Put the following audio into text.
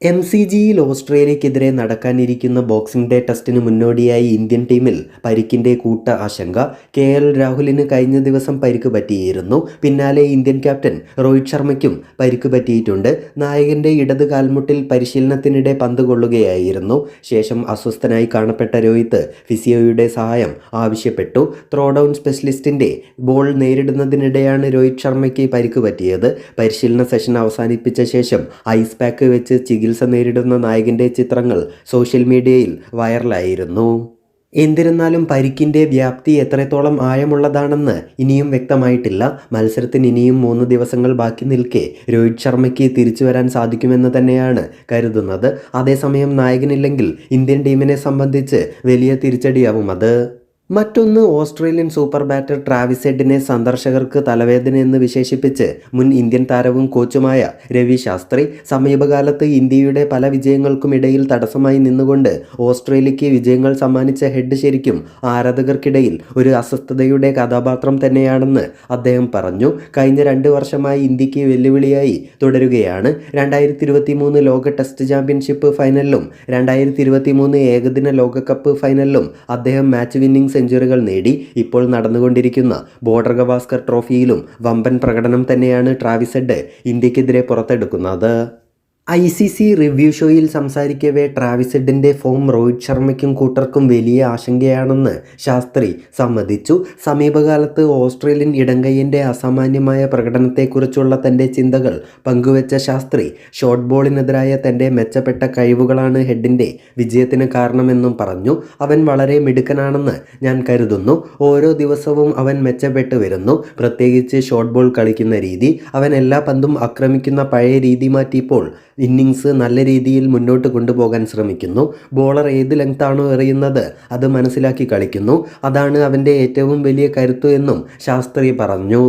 M C ജിയിൽ ഓസ്ട്രേലിയക്കെതിരെ നടക്കാനിരിക്കുന്ന boxing day ടെസ്റ്റിന് മുന്നോടിയായി ഇന്ത്യൻ ടീമിൽ പരിക്കിന്റെ കൂട്ട ആശങ്ക. കെ എൽ രാഹുലിന് കഴിഞ്ഞ ദിവസം പരിക്ക് പറ്റിയിരുന്നു. പിന്നാലെ ഇന്ത്യൻ ക്യാപ്റ്റൻ രോഹിത് ശർമ്മയ്ക്കും പരിക്ക് പറ്റിയിട്ടുണ്ട്. നായകന്റെ ഇടത് കാൽമുട്ടിൽ പരിശീലനത്തിനിടെ പന്ത് കൊള്ളുകയായിരുന്നു. ശേഷം അസ്വസ്ഥനായി കാണപ്പെട്ട രോഹിത് ഫിസിയോയുടെ സഹായം ആവശ്യപ്പെട്ടു. ത്രോ ഡൗൺ സ്പെഷ്യലിസ്റ്റിന്റെ ബോൾ നേരിടുന്നതിനിടെയാണ് രോഹിത് ശർമ്മയ്ക്ക് പരിക്ക് പറ്റിയത്. പരിശീലന സെഷൻ അവസാനിപ്പിച്ച ശേഷം ഐസ് പാക്ക് വെച്ച് ചികിത്സ നേരിടുന്ന നായകന്റെ ചിത്രങ്ങൾ സോഷ്യൽ മീഡിയയിൽ വൈറലായിരുന്നു. എന്നിരുന്നാലും പരിക്കിന്റെ വ്യാപ്തി എത്രത്തോളം ആഴമുള്ളതാണെന്ന് ഇനിയും വ്യക്തമായിട്ടില്ല. മത്സരത്തിന് ഇനിയും മൂന്ന് ദിവസങ്ങൾ ബാക്കി നിൽക്കെ രോഹിത് ശർമ്മയ്ക്ക് തിരിച്ചു വരാൻ സാധിക്കുമെന്ന് തന്നെയാണ് കരുതുന്നത്. അതേസമയം നായകനില്ലെങ്കിൽ ഇന്ത്യൻ ടീമിനെ സംബന്ധിച്ച് വലിയ തിരിച്ചടിയാവും അത്. മറ്റൊന്ന് ഓസ്ട്രേലിയൻ സൂപ്പർ ബാറ്റർ ട്രാവിസ് ഹെഡിനെ സന്ദർശകർക്ക് തലവേദന എന്ന് വിശേഷിപ്പിച്ച് മുൻ ഇന്ത്യൻ താരവും കോച്ചുമായ രവി ശാസ്ത്രി സമീപകാലത്ത് ഇന്ത്യയുടെ പല വിജയങ്ങൾക്കും ഇടയിൽ തടസ്സമായി നിന്നുകൊണ്ട് ഓസ്ട്രേലിയയ്ക്ക് വിജയങ്ങൾ സമ്മാനിച്ച ഹെഡ് ശരിക്കും ആരാധകർക്കിടയിൽ ഒരു അസ്വസ്ഥതയുടെ കഥാപാത്രം തന്നെയാണെന്ന് അദ്ദേഹം പറഞ്ഞു. കഴിഞ്ഞ രണ്ട് വർഷമായി ഇന്ത്യയ്ക്ക് വെല്ലുവിളിയായി തുടരുകയാണ്. രണ്ടായിരത്തി ഇരുപത്തി മൂന്ന് ലോക ടെസ്റ്റ് ചാമ്പ്യൻഷിപ്പ് ഫൈനലിലും രണ്ടായിരത്തി ഇരുപത്തി മൂന്ന് ഏകദിന ലോകകപ്പ് ഫൈനലിലും അദ്ദേഹം മാച്ച് വിന്നിംഗ് സെഞ്ചുറികൾ നേടി ഇപ്പോൾ നടന്നുകൊണ്ടിരിക്കുന്ന ബോർഡർ ഗവാസ്കർ ട്രോഫിയിലും വമ്പൻ പ്രകടനം തന്നെയാണ് ട്രാവിസ് ഹെഡ് ഇന്ത്യക്കെതിരെ പുറത്തെടുക്കുന്നത്. ഐ സി സി റിവ്യൂ ഷോയിൽ സംസാരിക്കവേ ട്രാവിസ് ഹെഡിന്റെ ഫോം രോഹിത് ശർമ്മയ്ക്കും കൂട്ടർക്കും വലിയ ആശങ്കയാണെന്ന് ശാസ്ത്രി സമ്മതിച്ചു. സമീപകാലത്ത് ഓസ്ട്രേലിയൻ ഇടങ്കയ്യന്റെ അസാമാന്യമായ പ്രകടനത്തെക്കുറിച്ചുള്ള തന്റെ ചിന്തകൾ പങ്കുവച്ച ശാസ്ത്രി ഷോർട്ട് ബോളിനെതിരായ തന്റെ മെച്ചപ്പെട്ട കഴിവുകളാണ് ഹെഡിന്റെ വിജയത്തിന് കാരണമെന്നും പറഞ്ഞു. അവൻ വളരെ മിടുക്കനാണെന്ന് ഞാൻ കരുതുന്നു. ഓരോ ദിവസവും അവൻ മെച്ചപ്പെട്ടു വരുന്നു. പ്രത്യേകിച്ച് ഷോർട്ട് ബോൾ കളിക്കുന്ന രീതി അവൻ എല്ലാ പന്തും ആക്രമിക്കുന്ന പഴയ രീതി മാറ്റിയപ്പോൾ ഇന്നിങ്സ് നല്ല രീതിയിൽ മുന്നോട്ട് കൊണ്ടുപോകാൻ ശ്രമിക്കുന്നു. ബോളർ ഏത് ലെങ്താണോ എറിയുന്നത് അത് മനസ്സിലാക്കി കളിക്കുന്നു. അതാണ് അവന്റെ ഏറ്റവും വലിയ കരുത്തു എന്നും ശാസ്ത്രി പറഞ്ഞു.